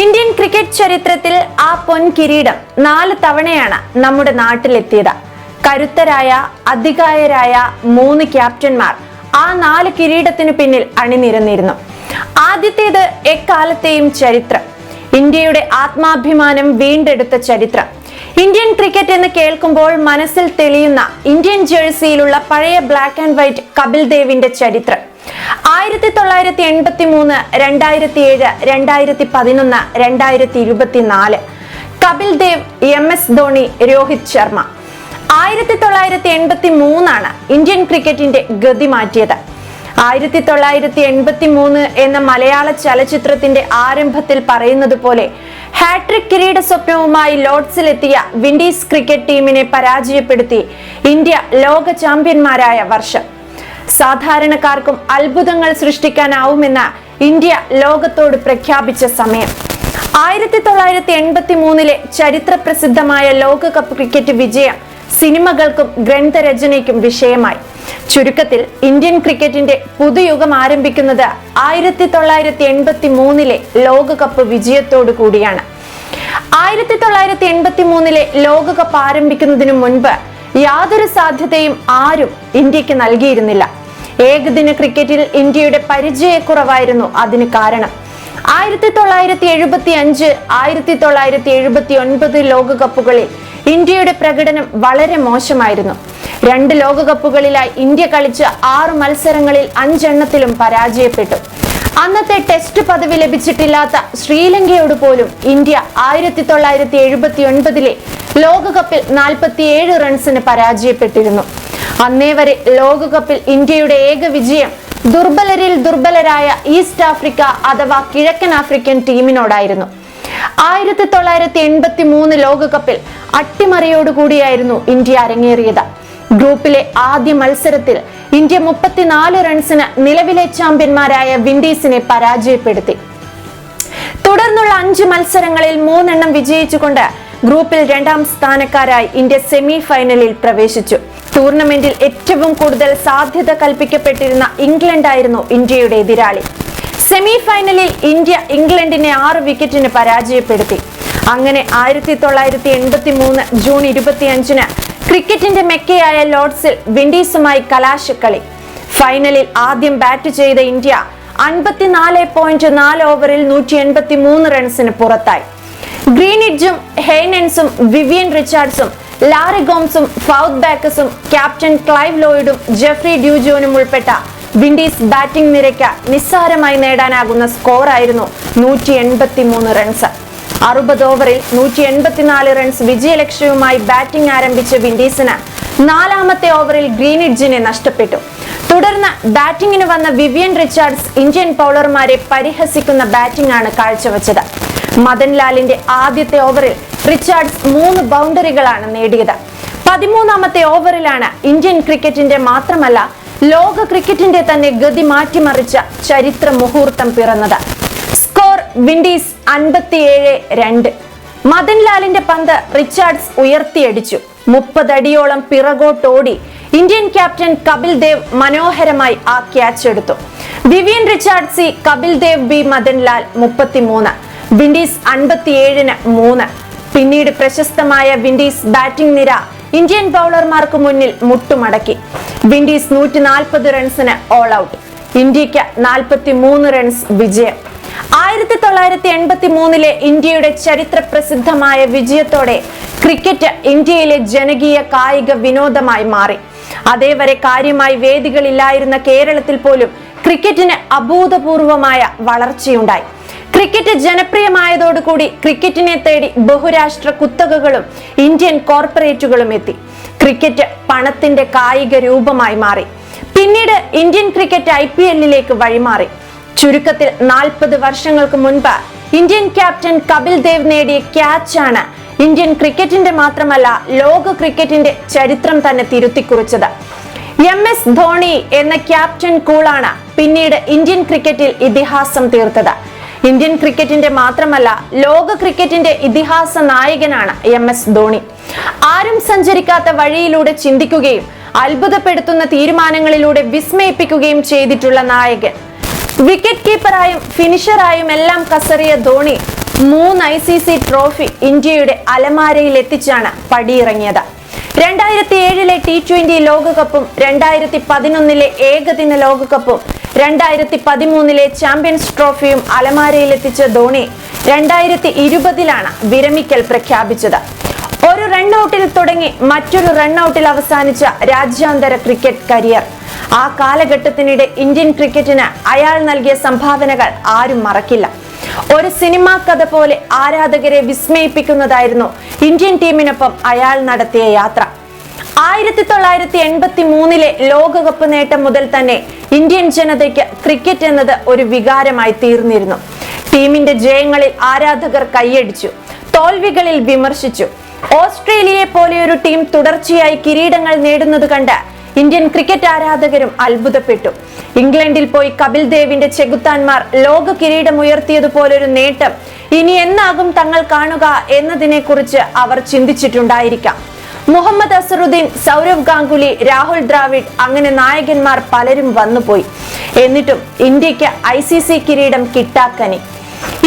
Indian cricket ചരിത്രത്തിൽ ആ പൊൻ കിരീടം നാല് തവണയാണ് നമ്മുടെ നാട്ടിലെത്തിയത്. കരുത്തരായ അധികായരായ മൂന്ന് ക്യാപ്റ്റന്മാർ ആ നാല് കിരീടത്തിനു പിന്നിൽ അണിനിരന്നിരുന്നു. ആദ്യത്തേത് എക്കാലത്തെയും ചരിത്രം. ഇന്ത്യയുടെ ആത്മാഭിമാനം വീണ്ടെടുത്ത ചരിത്രം. ഇന്ത്യൻ ക്രിക്കറ്റ് എന്ന് കേൾക്കുമ്പോൾ മനസ്സിൽ തെളിയുന്ന ഇന്ത്യൻ ജേഴ്സിയിലുള്ള പഴയ ബ്ലാക്ക് ആൻഡ് വൈറ്റ് കപിൽ ദേവിന്റെ ചരിത്രം. ആയിരത്തി തൊള്ളായിരത്തി എൺപത്തി മൂന്ന് രണ്ടായിരത്തി ഏഴ് രണ്ടായിരത്തി പതിനൊന്ന് രണ്ടായിരത്തി ഇരുപത്തിനാല് കപിൽ ദേവ് എം എസ് ധോണി രോഹിത് ശർമ്മ. ആയിരത്തി തൊള്ളായിരത്തി എൺപത്തി മൂന്നാണ് ഇന്ത്യൻ ക്രിക്കറ്റിന്റെ ഗതി മാറ്റിയത്. ആയിരത്തി തൊള്ളായിരത്തി എൺപത്തി മൂന്ന് എന്ന മലയാള ചലച്ചിത്രത്തിന്റെ ആരംഭത്തിൽ പറയുന്നത് പോലെ ഹാട്രിക് കിരീട സ്വപ്നവുമായി ലോർഡ്സിലെത്തിയ വിൻഡീസ് ക്രിക്കറ്റ് ടീമിനെ പരാജയപ്പെടുത്തി ഇന്ത്യ ലോക ചാമ്പ്യന്മാരായ വർഷം. സാധാരണക്കാർക്കും അത്ഭുതങ്ങൾ സൃഷ്ടിക്കാനാവുമെന്ന് ഇന്ത്യ ലോകത്തോട് പ്രഖ്യാപിച്ച സമയം. ആയിരത്തി തൊള്ളായിരത്തി എൺപത്തി മൂന്നിലെ ചരിത്ര പ്രസിദ്ധമായ ലോകകപ്പ് ക്രിക്കറ്റ് വിജയം സിനിമകൾക്കും ഗ്രന്ഥരചനയ്ക്കും വിഷയമായി. ചുരുക്കത്തിൽ ഇന്ത്യൻ ക്രിക്കറ്റിന്റെ പുതുയുഗം ആരംഭിക്കുന്നത് ആയിരത്തി തൊള്ളായിരത്തി എൺപത്തി മൂന്നിലെ ലോകകപ്പ് വിജയത്തോടു കൂടിയാണ്. ആയിരത്തി തൊള്ളായിരത്തി എൺപത്തി മൂന്നിലെ ലോകകപ്പ് ആരംഭിക്കുന്നതിനു മുൻപ് യാതൊരു സാധ്യതയും ആരും ഇന്ത്യയ്ക്ക് നൽകിയിരുന്നില്ല. ഏകദിന ക്രിക്കറ്റിൽ ഇന്ത്യയുടെ പരിചയക്കുറവായിരുന്നു അതിന് കാരണം. ആയിരത്തി തൊള്ളായിരത്തി എഴുപത്തി അഞ്ച് ആയിരത്തി തൊള്ളായിരത്തി എഴുപത്തി ഒൻപത് ലോകകപ്പുകളിൽ ഇന്ത്യയുടെ പ്രകടനം വളരെ മോശമായിരുന്നു. രണ്ട് ലോകകപ്പുകളിലായി ഇന്ത്യ കളിച്ച ആറ് മത്സരങ്ങളിൽ അഞ്ചെണ്ണത്തിലും പരാജയപ്പെട്ടു. അന്നത്തെ ടെസ്റ്റ് പദവി ലഭിച്ചിട്ടില്ലാത്ത ശ്രീലങ്കയോട് പോലും ഇന്ത്യ ആയിരത്തി തൊള്ളായിരത്തി എഴുപത്തി ഒൻപതിലെ ലോകകപ്പിൽ നാൽപ്പത്തിയേഴ് റൺസിന് പരാജയപ്പെട്ടിരുന്നു. അന്നേ വരെ ലോകകപ്പിൽ ഇന്ത്യയുടെ ഏക വിജയം ദുർബലരിൽ ദുർബലരായ ഈസ്റ്റ് ആഫ്രിക്ക അഥവാ കിഴക്കൻ ആഫ്രിക്കൻ ടീമിനോടായിരുന്നു. ആയിരത്തി തൊള്ളായിരത്തി എൺപത്തി മൂന്ന് ലോകകപ്പിൽ അട്ടിമറിയോടുകൂടിയായിരുന്നു ഇന്ത്യ അരങ്ങേറിയത്. ഗ്രൂപ്പിലെ ആദ്യ മത്സരത്തിൽ ഇന്ത്യ മുപ്പത്തിനാല് റൺസിന് നിലവിലെ ചാമ്പ്യന്മാരായ വിൻഡീസിനെ പരാജയപ്പെടുത്തി. തുടർന്നുള്ള അഞ്ച് മത്സരങ്ങളിൽ മൂന്നെണ്ണം വിജയിച്ചുകൊണ്ട് ഗ്രൂപ്പിൽ രണ്ടാം സ്ഥാനക്കാരായി ഇന്ത്യ സെമി ഫൈനലിൽ പ്രവേശിച്ചു. ടൂർണമെന്റിൽ ഏറ്റവും കൂടുതൽ സാധ്യത കൽപ്പിക്കപ്പെട്ടിരുന്ന ഇംഗ്ലണ്ടായിരുന്നു ഇന്ത്യയുടെ എതിരാളി. സെമി ഫൈനലിൽ ഇന്ത്യ ഇംഗ്ലണ്ടിനെ ആറ് വിക്കറ്റിന് പരാജയപ്പെടുത്തി. അങ്ങനെ ആയിരത്തി തൊള്ളായിരത്തി എൺപത്തി മൂന്ന് ജൂൺ ഇരുപത്തിയഞ്ചിന് ക്രിക്കറ്റിന്റെ മെക്കയായ ലോർഡ്സിൽ വിൻഡീസുമായി കലാശക്കളി. ഫൈനലിൽ ആദ്യം ബാറ്റ് ചെയ്ത ഇന്ത്യ അൻപത്തിനാല് പോയിന്റ് നാല് ഓവറിൽ നൂറ്റി എൺപത്തി മൂന്ന് റൺസിന് പുറത്തായി. ഗ്രീനിഡ്ജും ഹെയ്നൻസും വിവിയൻ റിച്ചാർഡ്സും ലാറി ഗോംസും ഫൗത്ത് ബാക്കസും ക്യാപ്റ്റൻ ക്ലൈവ് ലോയിഡും ജെഫ്രി ഡ്യൂജോനും ഉൾപ്പെട്ട വിൻഡീസ് ബാറ്റിംഗ് നിരയ്ക്ക് നിസ്സാരമായി നേടാനാകുന്ന സ്കോറായിരുന്നു നൂറ്റി എൺപത്തി മൂന്ന് റൺസ്. അറുപത് ഓവറിൽ നൂറ്റി എൺപത്തിനാല് റൺസ് വിജയലക്ഷ്യവുമായി ബാറ്റിംഗ് ആരംഭിച്ച വിൻഡീസിന് നാലാമത്തെ ഓവറിൽ ഗ്രീനിഡ്ജിനെ നഷ്ടപ്പെട്ടു. തുടർന്ന് ബാറ്റിംഗിന് വന്ന വിവിയൻ റിച്ചാർഡ്സ് ഇന്ത്യൻ ബൗളർമാരെ പരിഹസിക്കുന്ന ബാറ്റിംഗ് ആണ് കാഴ്ചവെച്ചത് മദൻലാലിന്റെ ആദ്യത്തെ ഓവറിൽ റിച്ചാർഡ്സ് മൂന്ന് ബൗണ്ടറികളാണ് നേടിയത്. പതിമൂന്നാമത്തെ ഓവറിലാണ് ഇന്ത്യൻ ക്രിക്കറ്റിന്റെ മാത്രമല്ല ലോക ക്രിക്കറ്റിന്റെ തന്നെ ഗതി മാറ്റിമറിച്ച ചരിത്ര മുഹൂർത്തം പിറന്നത്. സ്കോർ വിൻഡീസ് അൻപത്തിയേഴ് രണ്ട്. മദൻലാലിന്റെ പന്ത് റിച്ചാർഡ്സ് ഉയർത്തിയടിച്ചു. മുപ്പതടിയോളം പിറകോട്ടോടി ഇന്ത്യൻ ക്യാപ്റ്റൻ കപിൽ ദേവ് മനോഹരമായി ആ ക്യാച്ച് എടുത്തു. Vivian Richards c Kapil Dev B Madanlal മുപ്പത്തിമൂന്ന്. വിൻഡീസ് അൻപത്തിയേഴിന് മൂന്ന്. പിന്നീട് പ്രശസ്തമായ വിൻഡീസ് ബാറ്റിംഗ് നിര ഇന്ത്യൻ ബൗളർമാർക്ക് മുന്നിൽ മുട്ടുമടക്കി. വിൻഡീസ് നൂറ്റി നാൽപ്പത് റൺസിന് ഓൾ ഔട്ട് ഇന്ത്യയ്ക്ക് നാൽപ്പത്തി മൂന്ന് റൺസ് വിജയം. ആയിരത്തി തൊള്ളായിരത്തി എൺപത്തി മൂന്നിലെ ഇന്ത്യയുടെ ചരിത്ര പ്രസിദ്ധമായ വിജയത്തോടെ ക്രിക്കറ്റ് ഇന്ത്യയിലെ ജനകീയ കായിക വിനോദമായി മാറി. അതേവരെ കാര്യമായി വേദികളില്ലായിരുന്ന കേരളത്തിൽ പോലും ക്രിക്കറ്റിന് അഭൂതപൂർവമായ വളർച്ചയുണ്ടായി. ക്രിക്കറ്റ് ജനപ്രിയമായതോടുകൂടി ക്രിക്കറ്റിനെ തേടി ബഹുരാഷ്ട്ര കുത്തകകളും ഇന്ത്യൻ കോർപ്പറേറ്റുകളും എത്തി. ക്രിക്കറ്റ് പണത്തിന്റെ കായിക രൂപമായി മാറി. പിന്നീട് ഇന്ത്യൻ ക്രിക്കറ്റ് ഐ പി എല്ലിലേക്ക് വഴിമാറി. ചുരുക്കത്തിൽ നാൽപ്പത് വർഷങ്ങൾക്ക് മുൻപ് ഇന്ത്യൻ ക്യാപ്റ്റൻ കപിൽ ദേവ് നേടിയ ക്യാച്ചാണ് ഇന്ത്യൻ ക്രിക്കറ്റിന്റെ മാത്രമല്ല ലോക ക്രിക്കറ്റിന്റെ ചരിത്രം തന്നെ തിരുത്തിക്കുറിച്ചത്. എം എസ് ധോണി എന്ന ക്യാപ്റ്റൻ കൂളാണ് പിന്നീട് ഇന്ത്യൻ ക്രിക്കറ്റിൽ ഇതിഹാസം തീർത്തത്. ഇന്ത്യൻ ക്രിക്കറ്റിന്റെ മാത്രമല്ല ലോക ക്രിക്കറ്റിന്റെ ഇതിഹാസ നായകനാണ് എം എസ് ധോണി. ആരും സഞ്ചരിക്കാത്ത വഴിയിലൂടെ ചിന്തിക്കുകയും അത്ഭുതപ്പെടുത്തുന്ന തീരുമാനങ്ങളിലൂടെ വിസ്മയിപ്പിക്കുകയും ചെയ്തിട്ടുള്ള നായകൻ. വിക്കറ്റ് കീപ്പറായും ഫിനിഷറായും എല്ലാം കസറിയ ധോണി മൂന്ന് ഐ സി സി ട്രോഫി ഇന്ത്യയുടെ അലമാരയിൽ എത്തിച്ചാണ് പടിയിറങ്ങിയത്. രണ്ടായിരത്തി ഏഴിലെ ടി ട്വന്റി ലോകകപ്പും രണ്ടായിരത്തി പതിനൊന്നിലെ ഏകദിന ലോകകപ്പും രണ്ടായിരത്തി പതിമൂന്നിലെ ചാമ്പ്യൻസ് ട്രോഫിയും അലമാരയിലെത്തിച്ച ധോണി രണ്ടായിരത്തി ഇരുപതിലാണ് വിരമിക്കൽ പ്രഖ്യാപിച്ചത്. ഒരു റൺഔട്ടിൽ തുടങ്ങി മറ്റൊരു റൺഔട്ടിൽ അവസാനിച്ച രാജ്യാന്തര ക്രിക്കറ്റ് കരിയർ. ആ കാലഘട്ടത്തിനിടെ ഇന്ത്യൻ ക്രിക്കറ്റിന് അയാൾ നൽകിയ സംഭാവനകൾ ആരും മറക്കില്ല. ഒരു സിനിമാ കഥ പോലെ ആരാധകരെ വിസ്മയിപ്പിക്കുന്നതായിരുന്നു ഇന്ത്യൻ ടീമിനൊപ്പം അയാൾ നടത്തിയ യാത്ര. ആയിരത്തി തൊള്ളായിരത്തി എൺപത്തി മൂന്നിലെ ലോകകപ്പ് നേട്ടം മുതൽ തന്നെ ഇന്ത്യൻ ജനതയ്ക്ക് ക്രിക്കറ്റ് എന്നത് ഒരു വികാരമായി തീർന്നിരുന്നു. ടീമിന്റെ ജയങ്ങളിൽ ആരാധകർ കൈയടിച്ചു തോൽവികളിൽ വിമർശിച്ചു. ഓസ്ട്രേലിയയെ പോലെയൊരു ടീം തുടർച്ചയായി കിരീടങ്ങൾ നേടുന്നത് കണ്ട് ഇന്ത്യൻ ക്രിക്കറ്റ് ആരാധകരും അത്ഭുതപ്പെട്ടു. ഇംഗ്ലണ്ടിൽ പോയി കപിൽ ദേവിന്റെ ചെകുത്താന്മാർ ലോക കിരീടം ഉയർത്തിയതുപോലൊരു നേട്ടം ഇനി എന്നാകും തങ്ങൾ കാണുക എന്നതിനെ കുറിച്ച് അവർ ചിന്തിച്ചിട്ടുണ്ടായിരിക്കാം. മുഹമ്മദ് അസറുദ്ദീൻ സൗരവ് ഗാംഗുലി രാഹുൽ ദ്രാവിഡ് അങ്ങനെ നായകന്മാർ പലരും വന്നുപോയി. എന്നിട്ടും ഇന്ത്യയ്ക്ക് ഐ സി സി കിരീടം കിട്ടാക്കനി.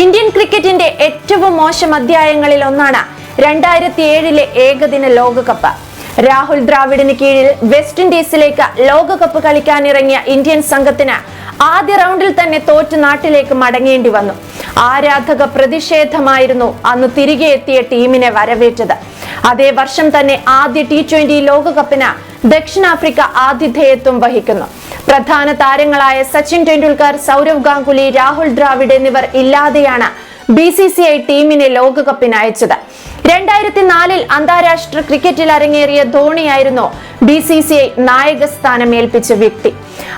ഇന്ത്യൻ ക്രിക്കറ്റിന്റെ ഏറ്റവും മോശം അധ്യായങ്ങളിൽ ഒന്നാണ് രണ്ടായിരത്തി ഏഴിലെ ഏകദിന ലോകകപ്പ്. രാഹുൽ ദ്രാവിഡിന് കീഴിൽ വെസ്റ്റ് ഇൻഡീസിലേക്ക് ലോകകപ്പ് കളിക്കാനിറങ്ങിയ ഇന്ത്യൻ സംഘത്തിന് ആദ്യ റൗണ്ടിൽ തന്നെ തോറ്റ് നാട്ടിലേക്ക് മടങ്ങേണ്ടി വന്നു. ആരാധക പ്രതിഷേധമായിരുന്നു അന്ന് തിരികെ എത്തിയ ടീമിനെ വരവേറ്റത്. അതേ വർഷം തന്നെ ആദ്യ ടി ട്വന്റി ലോകകപ്പിന് ദക്ഷിണാഫ്രിക്ക ആതിഥേയത്വം വഹിക്കുന്നു. പ്രധാന താരങ്ങളായ സച്ചിൻ ടെണ്ടുൽക്കർ സൗരവ് ഗാംഗുലി രാഹുൽ ദ്രാവിഡ് എന്നിവർ ഇല്ലാതെയാണ് ബി സി സി ഐ ടീമിനെ ലോകകപ്പിന് അയച്ചത്. രണ്ടായിരത്തി നാലിൽ അന്താരാഷ്ട്ര ക്രിക്കറ്റിൽ അരങ്ങേറിയ ധോണിയായിരുന്നു ബി സി സി ഐ നായക സ്ഥാനം ഏൽപ്പിച്ച വ്യക്തി.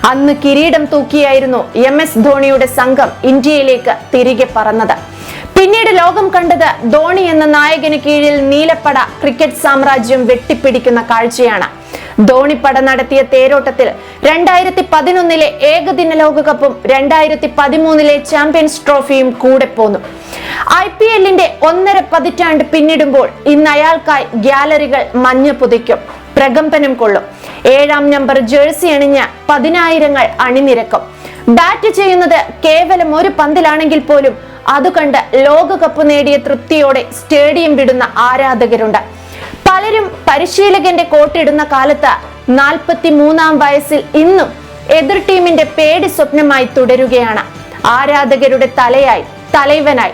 അന്ന് കിരീടം തൂക്കിയായിരുന്നു എം എസ് ധോണിയുടെ സംഘം ഇന്ത്യയിലേക്ക് തിരികെ പറന്നത്. പിന്നീട് ലോകം കണ്ടത് ധോണി എന്ന നായകന് കീഴിൽ നീലപ്പട ക്രിക്കറ്റ് സാമ്രാജ്യം വെട്ടിപ്പിടിക്കുന്ന കാഴ്ചയാണ്. ധോണിപ്പട നടത്തിയ തേരോട്ടത്തിൽ രണ്ടായിരത്തി പതിനൊന്നിലെ ഏകദിന ലോകകപ്പും രണ്ടായിരത്തി പതിമൂന്നിലെ ചാമ്പ്യൻസ് ട്രോഫിയും കൂടെ പോന്നു. ഐ പി എല്ലിന്റെ ഒന്നര പതിറ്റാണ്ട് പിന്നിടുമ്പോൾ ഇന്ന് അയാൾക്കായി ഗ്യാലറികൾ മഞ്ഞ പുതിക്കും പ്രകമ്പനം കൊള്ളും. ഏഴാം നമ്പർ ജേഴ്സി അണിഞ്ഞ പതിനായിരങ്ങൾ അണിനിരക്കും. ബാറ്റ് ചെയ്യുന്നത് കേവലം ഒരു പന്തിലാണെങ്കിൽ പോലും അതുകണ്ട് ലോകകപ്പ് നേടിയ തൃപ്തിയോടെ സ്റ്റേഡിയം വിടുന്ന ആരാധകരുണ്ട്. പലരും പരിശീലകന്റെ കോട്ടിടുന്ന കാലത്ത് നാൽപ്പത്തി മൂന്നാം വയസ്സിൽ ഇന്നും എതിർ ടീമിന്റെ പേടി സ്വപ്നമായി തുടരുകയാണ്. ആരാധകരുടെ തലയായി തലൈവനായി.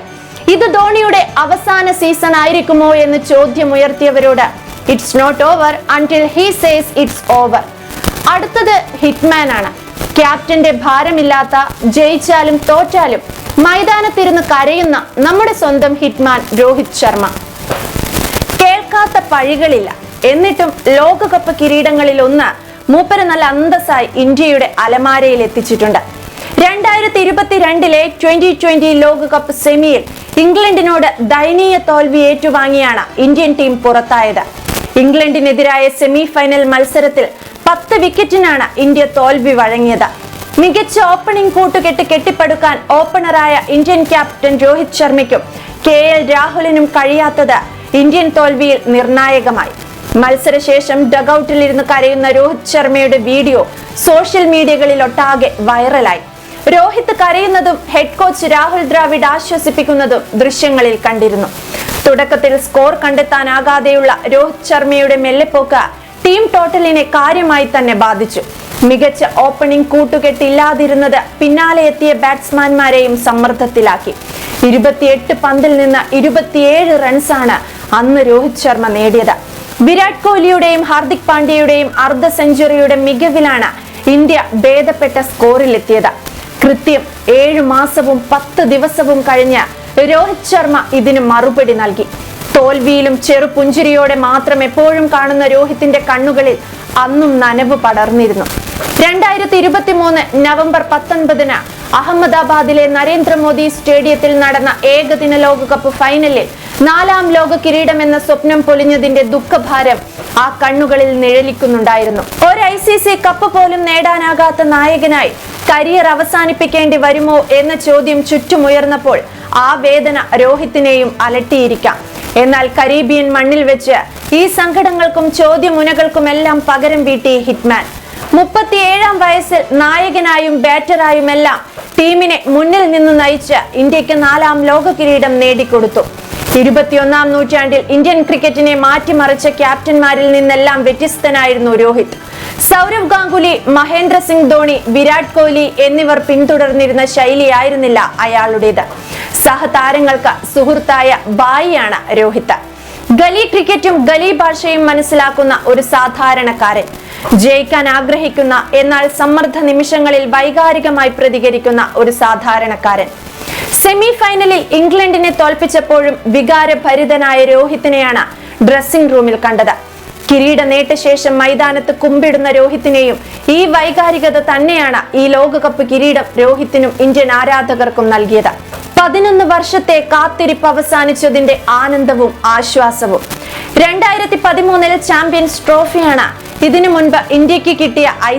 ഇത് ധോണിയുടെ അവസാന സീസൺ ആയിരിക്കുമോ എന്ന് ചോദ്യം ഉയർത്തിയവരോട് it's not over until he says it's over അടുത്തത് ഹിറ്റ്മാൻ ആണ്. ക്യാപ്റ്റന്റെ ഭാരമില്ലാത്ത ജയിച്ചാലും തോറ്റാലും മൈതാനത്തിരുന്ന് കരയുന്ന നമ്മുടെ സ്വന്തം ഹിറ്റ്മാൻ രോഹിത് ശർമ്മ. പഴികളില്ല എന്നിട്ടും ലോകകപ്പ് കിരീടങ്ങളിൽ ഒന്ന് മൂപ്പര് നല്ല അന്തസ്സായി ഇന്ത്യയുടെ അലമാരയിൽ എത്തിച്ചിട്ടുണ്ട്. രണ്ടായിരത്തി ഇരുപത്തിരണ്ടിലെ ട്വന്റി ട്വന്റി ലോകകപ്പ് സെമിയിൽ ഇംഗ്ലണ്ടിനോട് ദയനീയ തോൽവി ഏറ്റുവാങ്ങിയാണ് ഇന്ത്യൻ ടീം പുറത്തായത്. ഇംഗ്ലണ്ടിനെതിരായ സെമി ഫൈനൽ മത്സരത്തിൽ പത്ത് വിക്കറ്റിനാണ് ഇന്ത്യ തോൽവി വഴങ്ങിയത്. മികച്ച ഓപ്പണിംഗ് കൂട്ടുകെട്ട് കെട്ടിപ്പടുക്കാൻ ഓപ്പണറായ ഇന്ത്യൻ ക്യാപ്റ്റൻ രോഹിത് ശർമ്മയ്ക്കും കെ എൽ രാഹുലിനും കഴിയാത്തത് ഇന്ത്യൻ തോൽവിയിൽ നിർണായകമായി. മത്സരശേഷം ഡഗൌട്ടിലിരുന്ന് കരയുന്ന രോഹിത് ശർമ്മയുടെ വീഡിയോ സോഷ്യൽ മീഡിയകളിൽ ഒട്ടാകെ വൈറലായി രോഹിത് കരയുന്നതും ഹെഡ് കോച്ച് രാഹുൽ ദ്രാവിഡ് ആശ്വസിപ്പിക്കുന്നതും ദൃശ്യങ്ങളിൽ കണ്ടിരുന്നു. തുടക്കത്തിൽ സ്കോർ കണ്ടെത്താനാകാതെയുള്ള രോഹിത് ശർമ്മയുടെ മെല്ലെപ്പോക്ക് ടീം ടോട്ടലിനെ കാര്യമായി തന്നെ ബാധിച്ചു. മികച്ച ഓപ്പണിംഗ് കൂട്ടുകെട്ടില്ലാതിരുന്നത് പിന്നാലെ എത്തിയ ബാറ്റ്സ്മാൻമാരെയും സമ്മർദ്ദത്തിലാക്കി. ഇരുപത്തിയെട്ട് പന്തിൽ നിന്ന് ഇരുപത്തിയേഴ് റൺസാണ് അന്ന് രോഹിത് ശർമ്മ നേടിയത്. വിരാട് കോഹ്ലിയുടെയും ഹാർദിക് പാണ്ഡ്യയുടെയും അർദ്ധ സെഞ്ചുറിയുടെ മികവിലാണ് ഇന്ത്യ ഭേദപ്പെട്ട സ്കോറിലെത്തിയത്. കൃത്യം ഏഴു മാസവും പത്ത് ദിവസവും കഴിഞ്ഞ് രോഹിത് ശർമ്മ ഇതിന് മറുപടി നൽകി. തോൽവിയിലും ചെറുപുഞ്ചിരിയോടെ മാത്രം എപ്പോഴും കാണുന്ന രോഹിത്തിന്റെ കണ്ണുകളിൽ അന്നും നനവ് പടർന്നിരുന്നു. രണ്ടായിരത്തി ഇരുപത്തി മൂന്ന് നവംബർ പത്തൊൻപതിന് അഹമ്മദാബാദിലെ നരേന്ദ്രമോദി സ്റ്റേഡിയത്തിൽ നടന്ന ഏകദിന ലോകകപ്പ് ഫൈനലിൽ നാലാം ലോക കിരീടം എന്ന സ്വപ്നം പൊലിഞ്ഞതിന്റെ ദുഃഖഭാരം ആ കണ്ണുകളിൽ നിഴലിക്കുന്നുണ്ടായിരുന്നു. ഒരു ഐ സി സി കപ്പ് പോലും നേടാനാകാത്ത നായകനായി കരിയർ അവസാനിപ്പിക്കേണ്ടി വരുമോ എന്ന ചോദ്യം ചുറ്റുമുയർന്നപ്പോൾ ആ വേദന രോഹിത്തിനെയും അലട്ടിയിരിക്കാം. എന്നാൽ കരീബിയൻ മണ്ണിൽ വെച്ച് ഈ സങ്കടങ്ങൾക്കും ചോദ്യമുനകൾക്കുമെല്ലാം പകരം വീട്ടി ഹിറ്റ്മാൻ. മുപ്പത്തിയേഴാം വയസ്സിൽ നായകനായും ബാറ്ററായുമെല്ലാം ടീമിനെ മുന്നിൽ നിന്ന് നയിച്ച് ഇന്ത്യയ്ക്ക് നാലാം ലോക കിരീടം നേടിക്കൊടുത്തു. ഇരുപത്തിയൊന്നാം നൂറ്റാണ്ടിൽ ഇന്ത്യൻ ക്രിക്കറ്റിനെ മാറ്റിമറിച്ച ക്യാപ്റ്റന്മാരിൽ നിന്നെല്ലാം വ്യത്യസ്തനായിരുന്നു രോഹിത്. സൗരവ് ഗാംഗുലി മഹേന്ദ്ര സിംഗ് ധോണി വിരാട് കോഹ്ലി എന്നിവർ പിന്തുടർന്നിരുന്ന ശൈലിയായിരുന്നില്ല അയാളുടേത്. സഹതാരങ്ങൾക്ക് സുഹൃത്തായ ബായിയാണ് രോഹിത്. ഗലി ക്രിക്കറ്റും ഗലി ഭാഷയും മനസ്സിലാക്കുന്ന ഒരു സാധാരണക്കാരൻ. ജയിക്കാൻ ആഗ്രഹിക്കുന്ന എന്നാൽ സമ്മർദ്ദ നിമിഷങ്ങളിൽ വൈകാരികമായി പ്രതികരിക്കുന്ന ഒരു സാധാരണക്കാരൻ. സെമി ഫൈനലിൽ ഇംഗ്ലണ്ടിനെ തോൽപ്പിച്ചപ്പോഴും വികാരഭരിതനായ രോഹിത്തിനെയാണ് ഡ്രസ്സിംഗ് റൂമിൽ കണ്ടത്. കിരീട നേട്ട ശേഷം മൈതാനത്ത് കുമ്പിടുന്ന രോഹിത്തിനെയും ഈ വൈകാരികത തന്നെയാണ് ഈ ലോകകപ്പ് കിരീടം രോഹിത്തിനും ഇന്ത്യൻ ആരാധകർക്കും നൽകിയത്. പതിനൊന്ന് വർഷത്തെ കാത്തിരിപ്പ് അവസാനിച്ചതിന്റെ ആനന്ദവും ആശ്വാസവും. രണ്ടായിരത്തി പതിമൂന്നിൽ ചാമ്പ്യൻസ് ട്രോഫിയാണ് ഇതിനു മുൻപ് ഇന്ത്യയ്ക്ക് കിട്ടിയ ഐ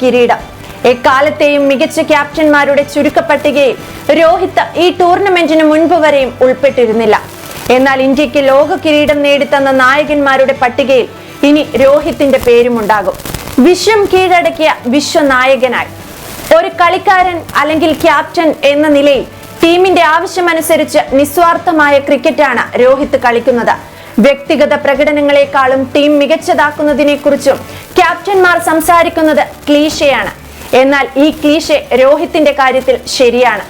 കിരീടം. എക്കാലത്തെയും മികച്ച ക്യാപ്റ്റന്മാരുടെ ചുരുക്കപ്പട്ടികയിൽ രോഹിത് ഈ ടൂർണമെന്റിന് മുൻപ് വരെയും ഉൾപ്പെട്ടിരുന്നില്ല. എന്നാൽ ഇന്ത്യയ്ക്ക് ലോക കിരീടം നേടിത്തന്ന നായകന്മാരുടെ പട്ടികയിൽ ഇനി രോഹിത്തിന്റെ പേരുമുണ്ടാകും. വിശ്വം കീഴടക്കിയ വിശ്വനായകനായി. ഒരു കളിക്കാരൻ അല്ലെങ്കിൽ ക്യാപ്റ്റൻ എന്ന നിലയിൽ ടീമിന്റെ ആവശ്യമനുസരിച്ച് നിസ്വാർത്ഥമായ ക്രിക്കറ്റാണ് രോഹിത് കളിക്കുന്നത്. വ്യക്തിഗത പ്രകടനങ്ങളെക്കാളും ടീം മികച്ചതാക്കുന്നതിനെക്കുറിച്ചും ക്യാപ്റ്റന്മാർ സംസാരിക്കുന്നത് ക്ലീശയാണ്. എന്നാൽ ഈ ക്ലീഷെ രോഹിത്തിന്റെ കാര്യത്തിൽ ശരിയാണ്.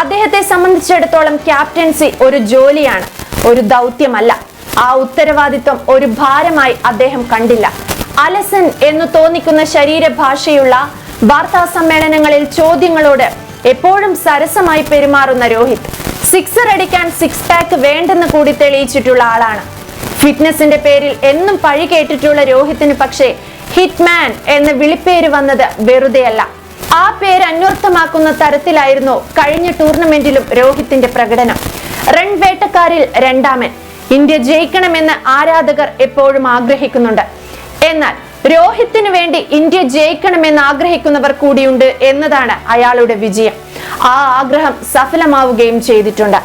അദ്ദേഹത്തെ സംബന്ധിച്ചിടത്തോളം ക്യാപ്റ്റൻസി ഒരു ജോലിയാണ് ഒരു ദൗത്യമല്ല. ആ ഉത്തരവാദിത്വം ഒരു ഭാരമായി അദ്ദേഹം കണ്ടില്ല. അലസൻ എന്ന് തോന്നിക്കുന്ന ശരീരഭാഷയുള്ള വാർത്താ സമ്മേളനങ്ങളിൽ ചോദ്യങ്ങളോട് എപ്പോഴും സരസമായി പെരുമാറുന്ന രോഹിത് സിക്സർ അടിക്കാൻ സിക്സ് പാക്ക് വേണ്ടെന്ന് കൂടി തെളിയിച്ചിട്ടുള്ള ആളാണ്. ഫിറ്റ്നസിന്റെ പേരിൽ എന്നും പഴി കേട്ടിട്ടുള്ള രോഹിത്തിന് പക്ഷേ ഹിറ്റ്മാൻ എന്ന വിളിപ്പേര് വന്നത് വെറുതെയല്ല. ആ പേര് അന്വർത്ഥമാക്കുന്ന തരത്തിലായിരുന്നു കഴിഞ്ഞ ടൂർണമെന്റിലും രോഹിത്തിന്റെ പ്രകടനം. റൺ വേട്ടക്കാരിൽ രണ്ടാമൻ. ഇന്ത്യ ജയിക്കണമെന്ന് ആരാധകർ എപ്പോഴും ആഗ്രഹിക്കുന്നുണ്ട്. എന്നാൽ രോഹിത്തിന് വേണ്ടി ഇന്ത്യ ജയിക്കണമെന്ന് ആഗ്രഹിക്കുന്നവർ കൂടിയുണ്ട് എന്നതാണ് അയാളുടെ വിജയം. ആ ആഗ്രഹം സഫലമാവുകയും ചെയ്തിട്ടുണ്ട്.